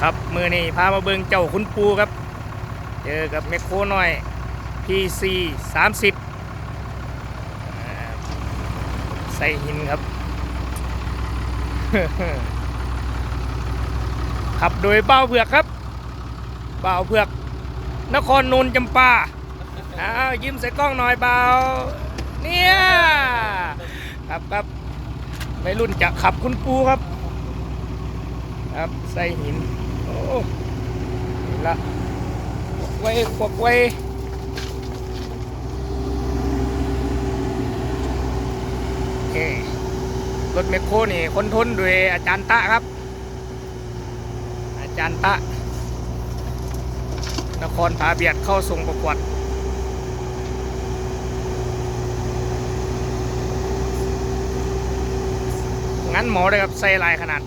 ครับมือนี้พามาเบิงเจ้าคุณปูครับ เจอกับแมคโครน้อย PC 30ใส่หินครับ ขับโดยเบ้าเผือกครับเบ้าเผือก นครนนท์จำปาอ้าวยิ้มใส่กล้องหน่อยเบาเนี่ยครับครับไม่รุ่นจะขับคุณปูครับ ครับ ใส่หิน ละวกไว้กวักไว้เอ้รถแมคโครนี่คนทนโดยอาจารย์ตะครับ อาจารย์ตะ นครผาเบียดเข้าส่งประกวดงั้นหมอเลยครับใส่ลายขนาด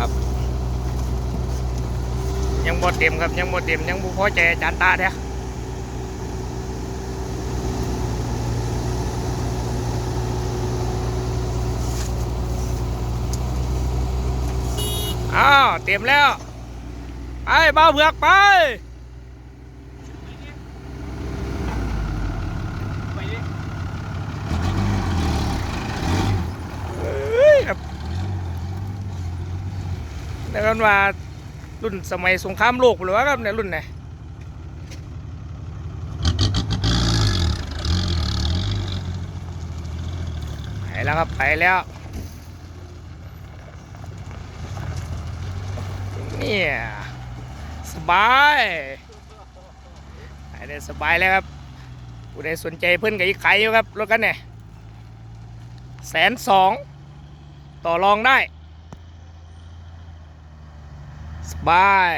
ครับ ยังบดเต็มครับยังบดเต็มยังบุพอใจจานตาแท้อ้าวเต็มแล้ว ไปเบ้าเผือกไป เอ้ยครับ แล้วกันว่ารุ่นสมัยสงครามโลกหรือว่าครับเนี่ยรุ่นไหนไปแล้วครับไปแล้วเนี่ยสบายไปได้สบายแล้วครับผู้ใดสนใจเพื่อนกับอีกใครอยู่ครับรถกันเนี่ยแสนสองต่อรองได้ สบาย